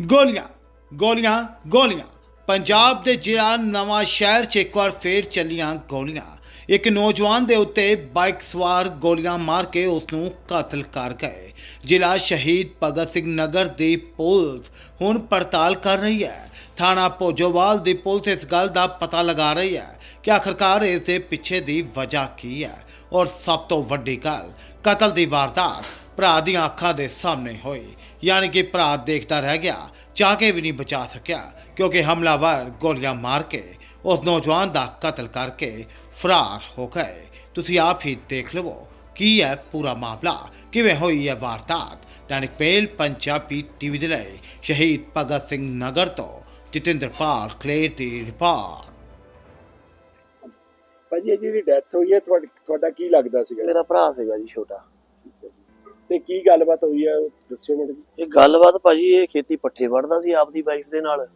ਗੋਲੀਆਂ ਗੋਲੀਆਂ ਗੋਲੀਆਂ। ਪੰਜਾਬ ਦੇ ਜ਼ਿਲ੍ਹਾ ਨਵਾਂ ਸ਼ਹਿਰ 'ਚ ਇੱਕ ਵਾਰ ਫੇਰ ਚੱਲੀਆਂ ਗੋਲੀਆਂ। ਇੱਕ ਨੌਜਵਾਨ ਦੇ ਉੱਤੇ ਬਾਈਕ ਸਵਾਰ ਗੋਲੀਆਂ ਮਾਰ ਕੇ ਉਸ ਨੂੰ ਕਤਲ ਕਰ ਗਏ। ਜ਼ਿਲ੍ਹਾ ਸ਼ਹੀਦ ਭਗਤ ਸਿੰਘ ਨਗਰ ਦੀ ਪੁਲਿਸ ਹੁਣ ਪੜਤਾਲ ਕਰ ਰਹੀ ਹੈ। ਥਾਣਾ ਭੋਜੋਵਾਲ ਦੀ ਪੁਲਿਸ ਇਸ ਗੱਲ ਦਾ ਪਤਾ ਲਗਾ ਰਹੀ ਹੈ ਕਿ ਆਖਰਕਾਰ ਇਸ ਦੇ ਪਿੱਛੇ ਦੀ ਵਜ੍ਹਾ ਕੀ ਹੈ। ਔਰ ਸਭ ਤੋਂ ਵੱਡੀ ਗੱਲ, ਕਤਲ ਦੀ ਵਾਰਦਾਤ ਭਰਾ ਦੀਆਂ ਅੱਖਾਂ ਦੇ ਸਾਹਮਣੇ ਹੋਈ ਯਾਨੀ ਕਿ ਭਰਾ ਦੇਖਦਾ ਰਹਿ ਗਿਆ ਚਾਹ ਕੇ ਵੀ ਨਹੀਂ ਬਚਾ ਸਕਿਆ ਕਿਉਂਕਿ ਹਮਲਾਵਰ ਗੋਲੀਆਂ ਮਾਰ ਕੇ ਉਸ ਨੌਜਵਾਨ ਦਾ ਕਤਲ ਕਰਕੇ ਫਰਾਰ ਹੋ ਗਏ। ਤੁਸੀਂ ਆਪ ਹੀ ਦੇਖ ਲਵੋ ਕੀ ਹੈ ਪੂਰਾ ਮਾਮਲਾ ਕਿਵੇਂ ਹੋਈ ਹੈ ਵਾਰਦਾਤ? ਦੈਨਿਕ ਪੇਲ ਪੰਜਾਬੀ ਟੀਵੀ ਦੇ ਲਈ ਸ਼ਹੀਦ ਭਗਤ ਸਿੰਘ ਨਗਰ ਤੋਂ ਜਤਿੰਦਰ ਪਾਲ ਕਲੇਰ ਦੀ ਰਿਪੋਰਟ। ਭਾਜੀ ਇਹ ਜਿਹੜੀ ਡੈਥ ਹੋਈ ਹੈ ਤੁਹਾਡੀ ਤੁਹਾਡਾ ਕੀ ਲੱਗਦਾ ਸੀਗਾ? ਮੇਰਾ ਭਰਾ ਸੀਗਾ ਜੀ ਛੋਟਾ। ਤੇ ਕੀ ਗੱਲਬਾਤ ਹੋਈ ਹੈ ਦੱਸਿਓ ਮੈਨੂੰ। ਇਹ ਗੱਲਬਾਤ ਭਾਜੀ, ਇਹ ਖੇਤੀ ਪੱਠੇ ਵੜਦਾ ਸੀ ਆਪਦੀ ਵਾਈਫ ਦੇ ਨਾਲ।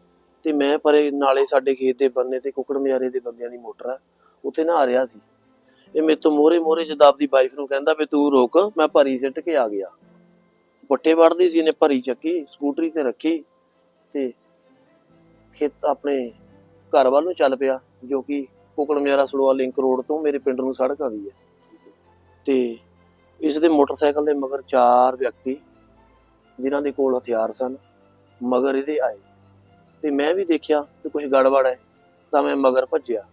ਤੇ ਮੈਂ ਪਰੇ ਨਾਲੇ ਸਾਡੇ ਖੇਤ ਦੇ ਬੰਨੇ ਤੇ ਕੁੱਕੜ ਮਿਆਰੇ ਦੇ ਬੰਦਿਆਂ ਦੀ ਮੋਟਰ ਆ, ਉੱਥੇ ਨਹਾ ਰਿਹਾ ਸੀ। ਇਹ ਮੇਰੇ ਤੋਂ ਮੋਰੇ ਮੋਰੇ ਜਦ ਆਪਦੀ ਵਾਈਫ ਨੂੰ ਕਹਿੰਦਾ ਵੀ ਤੂੰ ਰੁਕ, ਮੈਂ ਭਰੀ ਸਿੱਟ ਕੇ ਆ ਗਿਆ। ਪੱਠੇ ਵੜਦੀ ਸੀ, ਇਹਨੇ ਭਰੀ ਚੱਕੀ, ਸਕੂਟਰੀ ਤੇ ਰੱਖੀ ਤੇ ਖੇਤ ਆਪਣੇ ਘਰ ਵੱਲ ਨੂੰ ਚੱਲ ਪਿਆ, ਜੋ ਕਿ ਕੁੱਕੜ ਮਿਆਰਾ ਸਲੋਆ ਲਿੰਕ ਰੋਡ ਤੋਂ ਮੇਰੇ ਪਿੰਡ ਨੂੰ ਸੜਕ ਆਉਂਦੀ ਹੈ। ਤੇ ਇਸ ਦੇ ਮੋਟਰਸਾਈਕਲ ਦੇ ਮਗਰ ਚਾਰ ਵਿਅਕਤੀ ਜਿਨ੍ਹਾਂ ਦੇ ਕੋਲ ਹਥਿਆਰ ਸਨ, ਮਗਰ ਇਹਦੇ ਆਏ। ਤੇ ਮੈਂ ਵੀ ਦੇਖਿਆ ਕਿ ਕੁਝ ਗੜਬੜ ਹੈ, ਤਾਂ ਮੈਂ ਮਗਰ ਭੱਜਿਆ।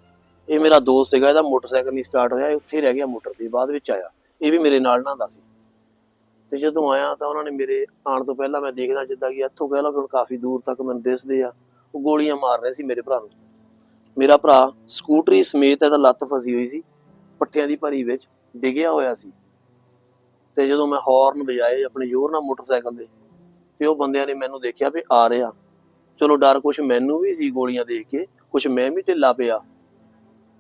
ਇਹ ਮੇਰਾ ਦੋਸਤ ਸੀਗਾ, ਇਹਦਾ ਮੋਟਰਸਾਈਕਲ ਨਹੀਂ ਸਟਾਰਟ ਹੋਇਆ, ਇਹ ਉੱਥੇ ਰਹਿ ਗਿਆ ਮੋਟਰ ਤੇ ਬਾਅਦ ਵਿੱਚ ਆਇਆ। ਇਹ ਵੀ ਮੇਰੇ ਨਾਲ ਨਹਾਉਂਦਾ ਸੀ। ਤੇ ਜਦੋਂ ਆਇਆ ਤਾਂ ਉਹਨਾਂ ਨੇ ਮੇਰੇ ਆਉਣ ਤੋਂ ਪਹਿਲਾਂ ਮੈਂ ਦੇਖਦਾ ਜਿੱਦਾਂ ਕਿ ਇੱਥੋਂ ਕਹਿ ਲਓ ਕਿ ਹੁਣ ਕਾਫੀ ਦੂਰ ਤੱਕ ਮੈਨੂੰ ਦਿਸਦੇ ਆ। ਉਹ ਗੋਲੀਆਂ ਮਾਰ ਰਹੇ ਸੀ ਮੇਰੇ ਭਰਾ ਨੂੰ। ਮੇਰਾ ਭਰਾ ਸਕੂਟਰੀ ਸਮੇਤ ਇਹਦਾ ਲੱਤ ਫਸੀ ਹੋਈ ਸੀ, ਪੱਠਿਆਂ ਦੀ ਭਰੀ ਵਿੱਚ ਡਿੱਗਿਆ ਹੋਇਆ ਸੀ। ਤੇ ਜਦੋਂ ਮੈਂ ਹਾਰਨ ਵਜਾਏ ਆਪਣੇ ਜ਼ੋਰ ਨਾਲ ਮੋਟਰਸਾਈਕਲ ਦੇ ਤੇ ਉਹ ਬੰਦਿਆਂ ਨੇ ਮੈਨੂੰ ਦੇਖਿਆ ਵੀ ਆ ਰਿਹਾ। ਚਲੋ ਡਰ ਕੁਛ ਮੈਨੂੰ ਵੀ ਸੀ ਗੋਲੀਆਂ ਦੇਖ ਕੇ, ਕੁਛ ਮੈਂ ਵੀ ਢਿੱਲਾ ਪਿਆ।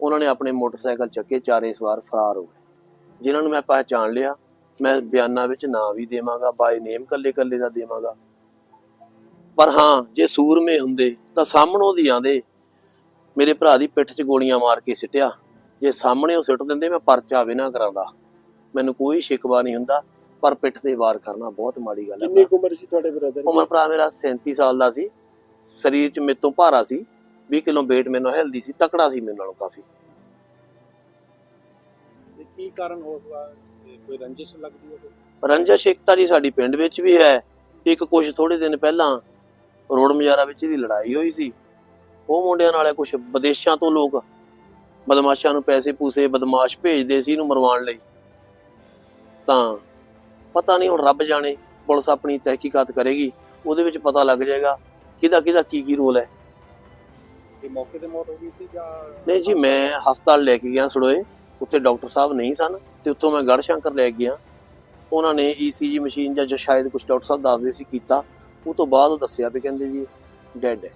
ਉਹਨਾਂ ਨੇ ਆਪਣੇ ਮੋਟਰਸਾਈਕਲ ਚੱਕੇ, ਚਾਰੇ ਸਵਾਰ ਫਰਾਰ ਹੋ ਗਏ। ਜਿਨ੍ਹਾਂ ਨੂੰ ਮੈਂ ਪਹਿਚਾਣ ਲਿਆ, ਮੈਂ ਬਿਆਨਾਂ ਵਿੱਚ ਨਾਂ ਵੀ ਦੇਵਾਂਗਾ ਬਾਈ ਨੇਮ ਕੱਲੇ ਕੱਲੇ ਦਾ ਦੇਵਾਂਗਾ। ਪਰ ਹਾਂ, ਜੇ ਸੂਰਮੇ ਹੁੰਦੇ, ਤਾਂ ਸਾਹਮਣੋਂ ਦੀ ਆਂਦੇ, ਮੇਰੇ ਭਰਾ ਦੀ ਪਿੱਠ 'ਚ ਗੋਲੀਆਂ ਮਾਰ ਕੇ ਸਿੱਟਿਆ। ਜੇ ਸਾਹਮਣੇ ਉਹ ਸਿੱਟ ਦਿੰਦੇ, ਮੈਂ ਪਰਚਾ ਵੀ ਨਾ ਕਰਾਂਦਾ। ਮੈਨੂੰ ਕੋਈ ਸ਼ਿਕਵਾ ਨਹੀਂ ਹੁੰਦਾ ਪਰ ਪਿੱਠ ਤੇ ਵਾਰ ਕਰਨਾ ਬਹੁਤ ਮਾੜੀ ਗੱਲ ਕਿੰਨੀ ਹੈ ਕੁ ਉਮਰ ਸੀ ਤੁਹਾਡੇ ਬ੍ਰਦਰ ਉਮਰ ਭਰਾ ਮੇਰਾ 37 ਸਾਲ ਦਾ ਸੀ। ਸਰੀਰ 'ਚ ਮੇਰੇ ਤੋਂ ਭਾਰਾ ਸੀ 20 ਕਿਲੋ weight ਮੈਨੂੰ ਹੈਲਦੀ ਸੀ ਤਕੜਾ ਸੀ ਮੇਰੇ ਨਾਲੋਂ ਕਾਫੀ। ਕੀ ਕਾਰਨ ਹੋ ਸਕਦਾ ਕੋਈ ਰੰਜਿਸ਼ ਲੱਗਦੀ ਹੈ ਰੰਜਸ਼ ਏਕਤਾ ਜੀ ਸਾਡੀ ਪਿੰਡ ਵਿੱਚ ਵੀ ਹੈ। ਇੱਕ ਕੁਝ ਥੋੜੇ ਦਿਨ ਪਹਿਲਾਂ ਰੋਡ ਮਜਾਰਾ ਵਿੱਚ ਇਹਦੀ ਲੜਾਈ ਹੋਈ ਸੀ। ਉਹ ਮੁੰਡਿਆਂ ਨਾਲ ਕੁਝ ਵਿਦੇਸ਼ਾਂ ਤੋਂ ਲੋਕ ਬਦਮਾਸ਼ਾਂ ਨੂੰ ਪੈਸੇ ਪੂਸੇ ਬਦਮਾਸ਼ ਭੇਜਦੇ ਸੀ ਇਹਨੂੰ ਮਰਵਾਉਣ ਲਈ। ਤਾਂ ਪਤਾ ਨਹੀਂ ਹੁਣ ਰੱਬ ਜਾਣੇ ਪੁਲਿਸ ਆਪਣੀ ਤਹਿਕੀਕਾਤ ਕਰੇਗੀ ਉਹਦੇ ਵਿੱਚ ਪਤਾ ਲੱਗ ਜਾਏਗਾ ਕਿਹਦਾ ਕਿਹਦਾ ਕੀ ਕੀ ਰੋਲ ਹੈ। ਇਹ ਮੌਕੇ ਤੇ ਮੌਤ ਹੋ ਗਈ ਸੀ ਜਾਂ ਨਹੀਂ ਜੀ ਮੈਂ ਹਸਪਤਾਲ ਲੈ ਕੇ ਗਿਆ ਸੜੋਏ ਉੱਥੇ ਡਾਕਟਰ ਸਾਹਿਬ ਨਹੀਂ ਸਨ ਤੇ ਉੱਥੋਂ ਮੈਂ ਗੜ੍ਹ ਸ਼ੰਕਰ ਲੈ ਗਿਆ। ਉਹਨਾਂ ਨੇ ਈਸੀਜੀ ਮਸ਼ੀਨ ਜਾਂ ਜੋ ਸ਼ਾਇਦ ਕੁਝ ਡਾਕਟਰ ਸਾਹਿਬ ਦੱਸਦੇ ਸੀ ਕੀਤਾ ਉਹ ਤੋਂ ਬਾਅਦ ਦੱਸਿਆ ਵੀ ਕਹਿੰਦੇ ਜੀ ਡੈਡ ਹੈ।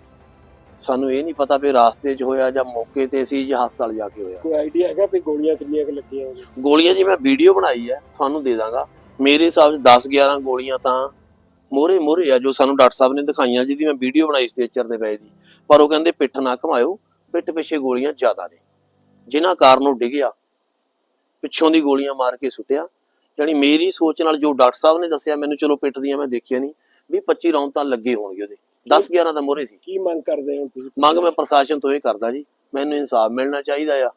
ਸਾਨੂੰ ਇਹ ਨਹੀਂ ਪਤਾ ਵੀ ਰਾਸਤੇ 'ਚ ਹੋਇਆ ਜਾਂ ਮੌਕੇ ਤੇ ਸੀ ਜਾਂ ਹਸਪਤਾਲ ਜਾ ਕੇ ਹੋਇਆ। ਕੋਈ ਆਈਡੀਆ ਹੈਗਾ ਵੀ ਗੋਲੀਆਂ ਕਿੰਨੀਆਂ ਕੁ ਲੱਗੀਆਂ ਹੋਣਗੀਆਂ ਗੋਲੀਆਂ ਜੀ ਮੈਂ ਵੀਡੀਓ ਬਣਾਈ ਹੈ ਤੁਹਾਨੂੰ ਦੇ ਦਾਂਗਾ। ਮੇਰੇ ਹਿਸਾਬ 'ਚ 10 11 ਗੋਲੀਆਂ ਤਾਂ ਮੋਰੇ ਮੋਰੇ ਆ ਜੋ ਸਾਨੂੰ ਡਾਕਟਰ ਸਾਹਿਬ ਨੇ ਦਿਖਾਈਆਂ ਜਿਹਦੀ ਮੈਂ ਵੀਡੀਓ ਬਣਾਈ ਸਟੇਚਰ ਦੇ ਪਏ ਦੀ। ਪਰ ਉਹ ਕਹਿੰਦੇ ਪਿੱਠ ਨਾ ਘਮਾਇਓ ਪਿੱਠ ਪਿੱਛੇ ਗੋਲੀਆਂ ਜ਼ਿਆਦਾ ਨੇ। ਜਿਨ੍ਹਾਂ ਕਾਰਨ ਉਹ ਡਿੱਗਿਆ ਪਿੱਛੋਂ ਦੀ ਗੋਲੀਆਂ ਮਾਰ ਕੇ ਸੁੱਟਿਆ। ਯਾਨੀ ਮੇਰੀ ਸੋਚ ਨਾਲ ਜੋ ਡਾਕਟਰ ਸਾਹਿਬ ਨੇ ਦੱਸਿਆ ਮੈਨੂੰ ਚਲੋ ਪਿੱਠ ਦੀਆਂ ਮੈਂ ਦੇਖਿਆ ਨਹੀਂ ਵੀ 25 ਰੌਂਦ ਤਾਂ ਲੱਗੇ ਹੋਣਗੇ ਉਹਦੇ। 10 11 ਤਾਂ ਮੋਰੇ ਸੀ। ਕੀ ਮੰਗ ਕਰਦੇ ਹੋ ਤੁਸੀਂ? ਮੰਗ ਮੈਂ ਪ੍ਰਸ਼ਾਸਨ ਤੋਂ ਇਹ ਕਰਦਾ ਜੀ। ਮੈਨੂੰ ਇਨਸਾਫ ਮਿਲਣਾ ਚਾਹੀਦਾ ਆ।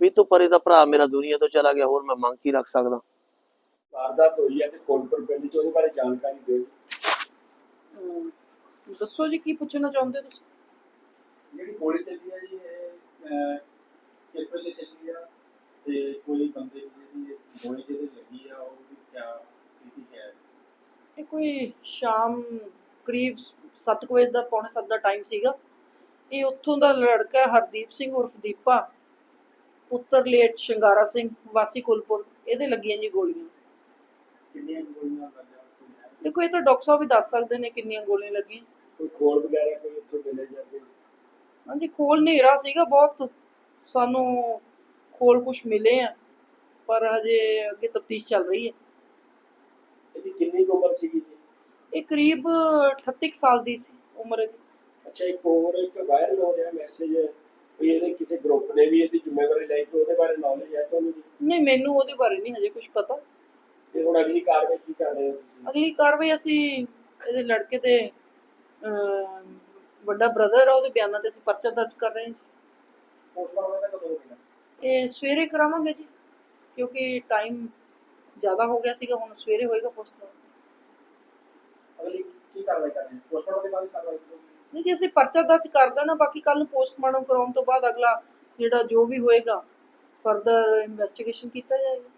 ਵੀ ਤੋਂ ਪਰੇ ਦਾ ਭਰਾ ਮੇਰਾ ਦੁਨੀਆ ਤੋਂ ਚਲਾ ਗਿਆ ਹੋਰ ਮੈਂ ਮੰਗ ਕੀ ਰੱਖ ਸਕਦਾ? ਵਾਰਦਾਤ ਹੋਈ ਹੈ ਤੇ ਕੋਲਪੁਰ ਪਿੰਡ ਚ ਉਹਦੇ ਬਾਰੇ ਜਾਣਕਾਰੀ ਦਿਓ ਦੱਸੋ ਜੀ ਕੀ ਪੁੱਛਣਾ ਚਾਹੁੰਦੇ ਤੁਸੀਂ? ਜਿਹੜੀ ਗੋਲੀ ਚੱਲੀ ਆ ਜੀ ਇਹ ਕਿਸ ਵੇਲੇ ਚੱਲੀ ਆ? ਤੇ ਕੋਈ ਬੰਦੇ ਦੀ ਜਿਹੜੀ ਗੋਲੀ ਜਿਹਦੇ ਲੱਗੀ ਆ ਉਹਦੀ ਕਿਆ ਸਥਿਤੀ ਹੈ? ਇਹ ਕੋਈ ਸ਼ਾਮ ਕਰੀਬ 7 ਵਜੇ ਦਾ ਪੌਣੇ 7 ਦਾ ਟਾਈਮ ਸੀਗਾ। ਇਹ ਉੱਥੋਂ ਦਾ ਲੜਕਾ ਹਰਦੀਪ ਸਿੰਘ ਉਰਫ ਦੀਪਾ ਪੁੱਤਰ ਲੇਟ ਸ਼ਿੰਗਾਰਾ ਸਿੰਘ ਵਾਸੀ ਕੁਲਪੁਰ। ਇਹਦੇ ਲੱਗੀਆਂ ਜੀ ਗੋਲੀਆਂ। ਕਿੰਨੀਆਂ ਲੱਗੀਆਂ? ਦੇਖੋ ਇਹ ਤਾਂ ਡਾਕਟਰ ਸਾਹਿਬ ਵੀ ਦੱਸ ਸਕਦੇ ਨੇ ਕਿੰਨੀਆਂ ਗੋਲੀਆਂ ਲੱਗੀਆਂ। ਕੋਈ ਖੋਲ ਵਗੈਰਾ ਕੋਈ ਉੱਥੋਂ ਮਿਲੇ ਜਾਂਦੇ ਹਾਂਜੀ ਖੋਲ ਹਨੇਰਾ ਸੀਗਾ ਬਹੁਤ। ਸਾਨੂੰ ਖੋਲ ਕੁਝ ਮਿਲੇ ਆ ਪਰ ਹਜੇ ਅੱਗੇ ਤਫਤੀਸ਼ ਚੱਲ ਰਹੀ ਹੈ। ਇਹਦੀ ਕਿੰਨੀ ਉਮਰ ਸੀਗੀ ਇਹ ਕਰੀਬ 38 ਕੁ ਸਾਲ ਦੀ ਸੀ ਉਮਰ ਇਹਦੀ। ਅੱਛਾ ਇੱਕ ਹੋਰ ਇੱਕ ਵਾਇਰਲ ਹੋ ਰਿਹਾ ਮੈਸੇਜ ਵੀ ਇਹਦੇ ਕਿਸੇ ਗਰੁੱਪ ਨੇ ਵੀ ਇਹਦੀ ਜ਼ਿੰਮੇਵਾਰੀ ਲਈ ਤੇ ਉਹਦੇ ਬਾਰੇ ਨੌਲੇਜ ਹੈ ਤੁਹਾਨੂੰ ਜੀ? ਨਹੀਂ ਮੈਨੂੰ ਉਹਦੇ ਬਾਰੇ ਨਹੀਂ ਹਜੇ ਕੁਝ ਪਤਾ। ਤੇ ਹੁਣ ਅਗਲੀ ਕਾਰਵਾਈ ਕੀ ਕਰ ਰਹੇ ਹੋ ਤੁਸੀਂ? ਅਗਲੀ ਕਾਰਵਾਈ ਅਸੀਂ ਇਹਦੇ ਲੜਕੇ ਅਮ, ਵੱਡਾ ਬ੍ਰਦਰ ਆ ਉਹਦੇ ਬਿਆਨਾਂ ਤੇ ਅਸੀਂ ਪਰਚਾ ਦਰਜ ਕਰ ਰਹੇ ਹਾਂ ਜੀ। ਪੋਸਟਮਾਰਟਮ ਦਾ ਕਦੋਂ ਹੋਵੇਗਾ ਇਹ ਸਵੇਰੇ ਕਰਾਵਾਂਗੇ ਜੀ ਕਿਉਂਕਿ ਟਾਈਮ ਜ਼ਿਆਦਾ ਹੋ ਗਿਆ ਸੀਗਾ ਹੁਣ ਸਵੇਰੇ ਹੋਏਗਾ ਪੋਸਟਮਾਰਟਮ। ਕਾਰਵਾਈ ਕਰਨੀ ਪੋਸਟਮਾਰਟਮ ਦੇ ਬਾਅਦ ਕਾਰਵਾਈ ਨਹੀਂ ਜੀ, ਅਸੀਂ ਪਰਚਾ ਦਰਜ ਕਰ ਦੇਣਾ, ਬਾਕੀ ਕੱਲ ਨੂੰ ਪੋਸਟਮਾਰਟਮ ਕਰਾਉਣ ਤੋਂ ਬਾਅਦ ਅਗਲਾ ਜਿਹੜਾ ਜੋ ਵੀ ਹੋਏਗਾ ਫਰਦਰ ਇਨਵੈਸਟੀਗੇਸ਼ਨ ਕੀਤਾ ਜਾਏਗਾ।